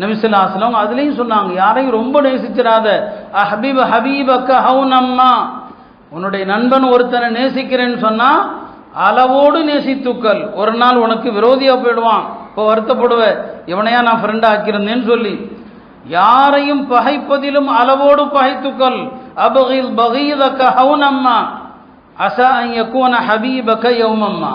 நபிசுல்லாஸ்லாம் அதுலேயும் சொன்னாங்க யாரையும் ரொம்ப நேசிச்சிடாத. ஹபீப ஹபீபக்க ஹவுன் அம்மா உன்னுடைய நண்பன் ஒருத்தனை நேசிக்கிறேன்னு சொன்னால் அளவோடு நேசித்துக்கள் ஒரு நாள் உனக்கு விரோதியாக போயிடுவான். இப்போ வருத்தப்படுவ இவனையா நான் ஃப்ரெண்டாக ஆக்கியிருந்தேன்னு சொல்லி. யாரையும் பகைப்பதிலும் அளவோடு பகைத்துக்கள் அபகில் பகீதக்க ஹவுன் அம்மா அசா ஹபீப ஹபீபக யௌமம்மா.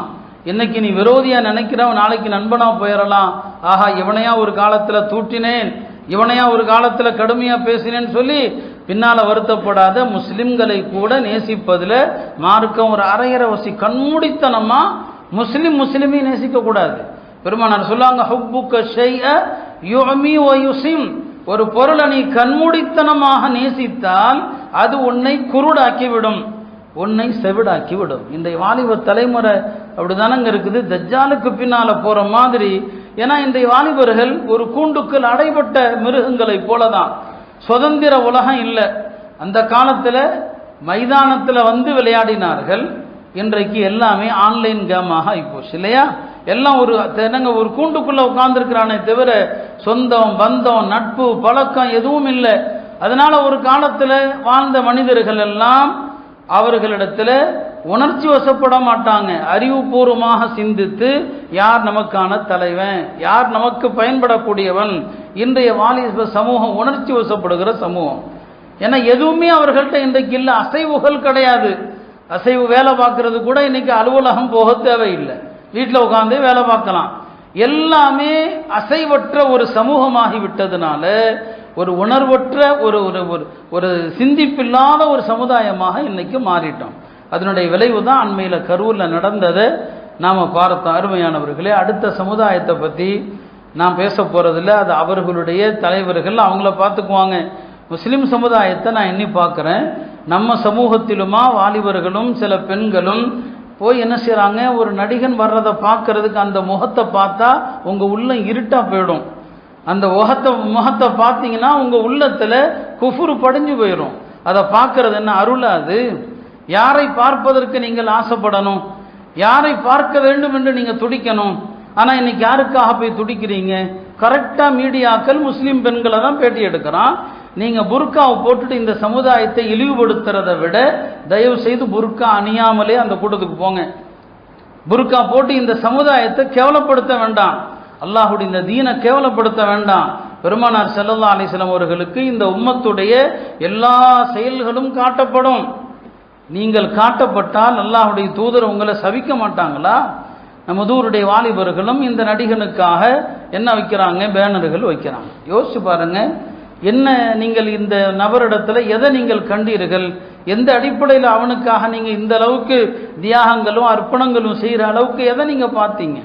இன்னைக்கு நீ விரோதியா நினைக்கிறவன் நாளைக்கு நண்பனா போயிடலாம் ஆஹா இவனையா ஒரு காலத்துல தூட்டினேன். இவனையா ஒரு காலத்துல கடுமையா பேசினேன்னு சொல்லி பின்னால வருத்தப்படாத முஸ்லிம்களை கூட நேசிப்பதுல மார்க்கம் ஒரு அரையரவசி கண்மூடித்தனமா முஸ்லிம் முஸ்லிமே நேசிக்க கூடாது. பெருமானார் சொல்லுவாங்க ஹுப்புக்க செய்ய யுமி ஒயுசிம் ஒரு பொருளை நீ கண்மூடித்தனமாக நேசித்தால் அது உன்னை குருடாக்கிவிடும். உன்னை செவிடாக்கி விடும். இன்றைய வாலிப தலைமுறை அப்படிதானங்க இருக்குது? தஜ்ஜாலுக்கு பின்னால போற மாதிரி. ஏன்னா இந்த வாலிபர்கள் ஒரு கூண்டுக்குள் அடைபட்ட மிருகங்களை போலதான். சுதந்திர உலகம் இல்லை. அந்த காலத்துல மைதானத்துல வந்து விளையாடினார்கள். இன்றைக்கு எல்லாமே ஆன்லைன் கேமாக ஆகிப்போச்சு இல்லையா? எல்லாம் ஒரு என்னங்க ஒரு கூண்டுக்குள்ள உட்கார்ந்துருக்கிறானே தவிர சொந்தம் பந்தம் நட்பு பழக்கம் எதுவும் இல்லை. அதனால ஒரு காலத்துல வாழ்ந்த மனிதர்கள் எல்லாம் அவர்களிடத்துல உணர்ச்சி வசப்பட மாட்டாங்க. அறிவுபூர்வமாக சிந்தித்து யார் நமக்கான தலைவன்? யார் நமக்கு பயன்படக்கூடியவன்? இன்றைய வாலிப சமூகம் உணர்ச்சி வசப்படுகிற சமூகம். ஏன்னா எதுவுமே அவர்கள்ட்ட இன்றைக்கு இல்லை. அசைவுகள் கிடையாது. அசைவு வேலை பார்க்கறது கூட இன்னைக்கு அலுவலகம் போக தேவையில்லை. வீட்டில் உட்காந்து வேலை பார்க்கலாம். எல்லாமே அசைவற்ற ஒரு சமூகமாகி விட்டதுனால ஒரு உணர்வற்ற ஒரு ஒரு ஒரு ஒரு சிந்திப்பில்லாத ஒரு சமுதாயமாக இன்னைக்கு மாறிட்டோம். அதனுடைய விளைவு தான் அண்மையில் கரூரில் நடந்ததை. நாம் பார்த்தோம் அருமையானவர்களே அடுத்த சமுதாயத்தை பற்றி நான் பேச போகிறதில்ல அது அவர்களுடைய தலைவர்கள் அவங்கள பார்த்துக்குவாங்க. முஸ்லீம் சமுதாயத்தை நான் எண்ணி பார்க்குறேன். நம்ம சமூகத்திலுமா வாலிபர்களும் சில பெண்களும் போய் என்ன செய்கிறாங்க ஒரு நடிகன் வர்றதை பார்க்கறதுக்கு அந்த முகத்தை பார்த்தா உங்கள் உள்ளம் இருட்டாக போயிடும். அந்த முகத்தை முகத்தை பார்த்தீங்கன்னா உங்கள் உள்ளத்தில் குஃபுரு படிஞ்சு போயிடும் அதை பார்க்கறது என்ன அருளாது யாரை பார்ப்பதற்கு நீங்கள் ஆசைப்படணும்? யாரை பார்க்க வேண்டும் என்று நீங்கள் துடிக்கணும்? ஆனால் இன்னைக்கு யாருக்காக போய் துடிக்கிறீங்க? கரெக்டாக மீடியாக்கள் முஸ்லீம் பெண்களை தான் பேட்டி எடுக்கிறான். நீங்கள் புர்காவை போட்டுட்டு இந்த சமுதாயத்தை இழிவுபடுத்துறத விட தயவு செய்து புர்கா அணியாமலே அந்த கூட்டத்துக்கு போங்க. புர்கா போட்டு இந்த சமுதாயத்தை கேவலப்படுத்த வேண்டாம். அல்லாஹுடைய இந்த தீனை கேவலப்படுத்த வேண்டாம். பெருமானார் செல்லல்லா அலிஸ்லாம் அவர்களுக்கு இந்த உம்மத்துடைய எல்லா செயல்களும் காட்டப்படும். நீங்கள் காட்டப்பட்டால் அல்லாஹுடைய தூதர் உங்களை சவிக்க மாட்டாங்களா? நம்ம தூருடைய வாலிபர்களும் இந்த நடிகனுக்காக என்ன வைக்கிறாங்க? பேனர்கள் வைக்கிறாங்க. யோசிச்சு பாருங்க. என்ன நீங்கள் இந்த நபரிடத்துல எதை நீங்கள் கண்டீர்கள்? எந்த அடிப்படையில் அவனுக்காக நீங்கள் இந்த அளவுக்கு தியாகங்களும் அர்ப்பணங்களும் செய்கிற அளவுக்கு எதை நீங்கள் பார்த்தீங்க?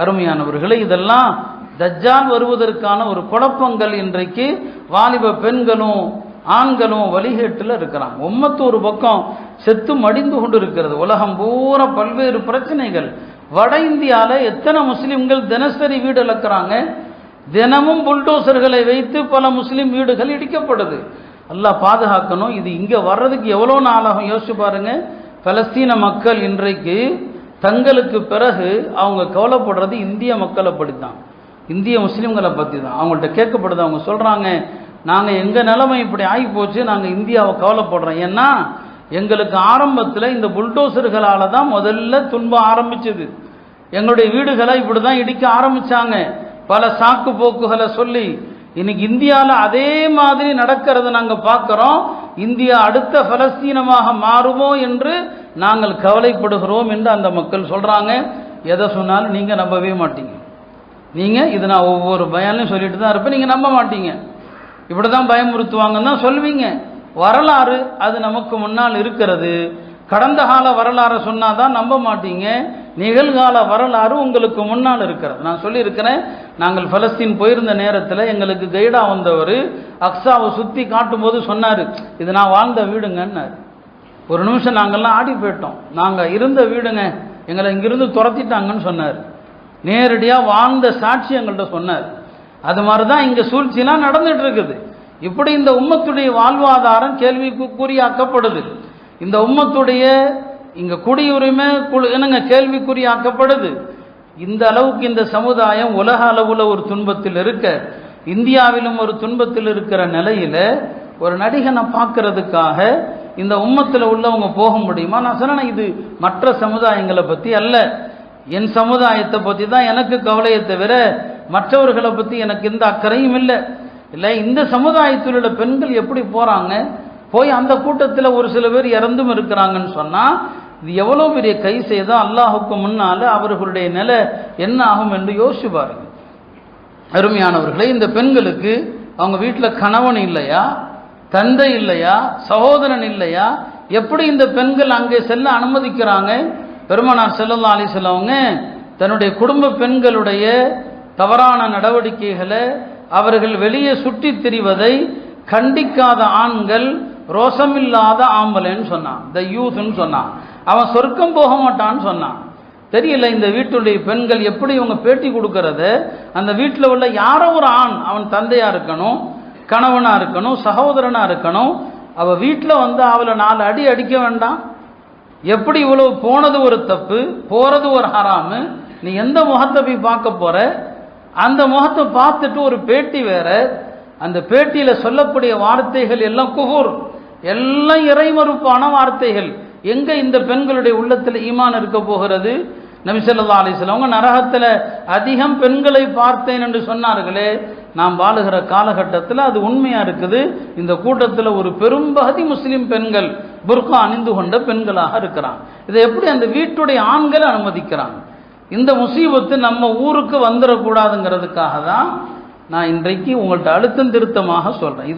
அருமையானவர்களே இதெல்லாம் தஜ்ஜால் வருவதற்கான ஒரு குழப்பங்கள் இன்றைக்கு வாலிப பெண்களும் ஆண்களும் வழிகேட்டில் இருக்கிறாங்க. உம்மத்து ஒரு பக்கம் செத்து மடிந்து கொண்டு இருக்கிறது உலகம் பூரா பல்வேறு பிரச்சனைகள். வட இந்தியாவில் எத்தனை முஸ்லிம்கள் தினசரி வீடு இழக்கிறாங்க? தினமும் புல்டோசர்களை வைத்து பல முஸ்லிம் வீடுகள் இடிக்கப்படுது. எல்லாம் பாதுகாக்கணும். இது இங்கே வர்றதுக்கு எவ்வளோ நாளாகும்? யோசிச்சு பாருங்க. பலஸ்தீன மக்கள் இன்றைக்கு தங்களுக்கு பிறகு அவங்க கவலைப்படுறது இந்திய மக்களை பற்றி தான் இந்திய முஸ்லீம்களை பற்றி தான் அவங்கள்ட்ட கேட்கப்படுது அவங்க சொல்கிறாங்க நாங்கள் எங்கள் நிலைமை இப்படி ஆகி போச்சு நாங்கள் இந்தியாவை கவலைப்படுறோம். ஏன்னா எங்களுக்கு ஆரம்பத்தில் இந்த புல்டோசர்களால் தான் முதல்ல துன்பம் ஆரம்பிச்சது. எங்களுடைய வீடுகளை இப்படி தான் இடிக்க ஆரம்பிச்சாங்க. பல சாக்கு போக்குகளை சொல்லி இன்னைக்கு இந்தியாவில் அதே மாதிரி நடக்கிறத நாங்கள் பார்க்குறோம். இந்தியா அடுத்த பலஸ்தீனமாக மாறுவோம் என்று நாங்கள் கவலைப்படுகிறோம் என்று அந்த மக்கள் சொல்கிறாங்க எதை சொன்னாலும் நீங்கள் நம்பவே மாட்டீங்க. நீங்கள் இது நான் ஒவ்வொரு பயான்லையும் சொல்லிட்டு தான் இருப்பேன். நீங்கள் நம்ப மாட்டீங்க. இப்படி தான் பயமுறுத்துவாங்கன்னு தான் சொல்லுவீங்க வரலாறு அது நமக்கு முன்னால் இருக்கிறது. கடந்த கால வரலாறை சொன்னால் தான் நம்ப மாட்டீங்க. நிகழ்கால வரலாறு உங்களுக்கு முன்னால் இருக்கிறது. நான் சொல்லியிருக்கிறேன் நாங்கள் பலஸ்தீன் போயிருந்த நேரத்தில் எங்களுக்கு கைடாக வந்தவர் அக்ஸாவை சுற்றி காட்டும்போது சொன்னார் இது நான் வாழ்ந்த வீடுங்கன்னார். ஒரு நிமிஷம் நாங்கள்லாம் ஆடி போயிட்டோம். நாங்கள் இருந்த வீடுங்க எங்களை இங்கிருந்து துரத்திட்டாங்கன்னு சொன்னார். நேரடியாக வாழ்ந்த சாட்சி எங்கள்கிட்ட சொன்னார். அது மாதிரி தான் இங்கே சூழ்ச்சிலாம் நடந்துட்டு இருக்குது இப்படி இந்த உம்மத்துடைய வாழ்வாதாரம் கேள்விக்குறியாக்கப்படுது இந்த உம்மத்துடைய இங்கே குடியுரிமை குழு என்னங்க கேள்விக்குறியாக்கப்படுது இந்த அளவுக்கு இந்த சமுதாயம் உலக அளவில் ஒரு துன்பத்தில் இருக்க இந்தியாவிலும் ஒரு துன்பத்தில் இருக்கிற நிலையில் ஒரு நடிகனை பார்க்கறதுக்காக இந்த உம்மத்தில் உள்ளவங்க போக முடியுமா? நான் சொன்னேன் இது மற்ற சமுதாயங்களை பற்றி அல்ல. என் சமுதாயத்தை பற்றி தான் எனக்கு கவலையை தவிர மற்றவர்களை பற்றி எனக்கு எந்த அக்கறையும் இல்லை. இல்லை இந்த சமுதாயத்தில் உள்ள பெண்கள் எப்படி போகிறாங்க போய் அந்த கூட்டத்தில் ஒரு சில பேர் இறந்தும் இருக்கிறாங்கன்னு சொன்னால் இது எவ்வளோ பெரிய கை செய்தால் அல்லாஹுக்கு முன்னால் அவர்களுடைய நிலை என்ன ஆகும் என்று யோசிச்சு பாருங்க. அருமையானவர்களே இந்த பெண்களுக்கு அவங்க வீட்டில் கணவன் இல்லையா? தந்தை இல்லையா? சகோதரன் இல்லையா? எப்படி இந்த பெண்கள் அங்கே செல்ல அனுமதிக்கிறாங்க? பெருமனார் செல்லல்லா அலி செல்லவங்க தன்னுடைய குடும்ப பெண்களுடைய தவறான நடவடிக்கைகளை அவர்கள் வெளியே சுற்றித் திரிவதை கண்டிக்காத ஆண்கள் ரோசமில்லாத ஆம்பளைன்னு சொன்னான். த யூத்னு சொன்னான். அவன் சொர்க்கம் போக மாட்டான்னு சொன்னான். தெரியல இந்த வீட்டுடைய பெண்கள் எப்படி இவங்க பேட்டி கொடுக்கறது? அந்த வீட்டில் உள்ள யாரோ ஒரு ஆண் அவன் தந்தையாக இருக்கணும்? கணவனாக இருக்கணும் சகோதரனாக இருக்கணும். அவள் வீட்டில் வந்து அவளை நாலு அடி அடிக்க வேண்டாம். எப்படி இவ்வளவு போனது ஒரு தப்பு போகிறது ஒரு ஹராமு நீ எந்த முகத்தை போய் பார்க்க போகிற அந்த முகத்தை பார்த்துட்டு ஒரு பேட்டி வேற. அந்த பேட்டியில் சொல்லக்கூடிய வார்த்தைகள் எல்லாம் குகூர் எல்லாம் இறைமறுப்பான வார்த்தைகள். எங்கே இந்த பெண்களுடைய உள்ளத்தில் ஈமான் இருக்க போகிறது? நபிசல்லா அலிஸ்லாம் அவங்க நரகத்தில் அதிகம் பெண்களை பார்த்தேன் என்று சொன்னார்களே. நாம் வாழுகிற காலகட்டத்தில் அது உண்மையாக இருக்குது? இந்த கூட்டத்தில் ஒரு பெரும்பகுதி முஸ்லீம் பெண்கள் புர்கா அணிந்து கொண்ட பெண்களாக இருக்கிறான். இதை எப்படி அந்த வீட்டுடைய ஆண்கள் அனுமதிக்கிறாங்க? இந்த முசீபத்து நம்ம ஊருக்கு வந்துடக்கூடாதுங்கிறதுக்காக தான் நான் இன்றைக்கு உங்கள்கிட்ட அழுத்தம் திருத்தமாக சொல்கிறேன் இது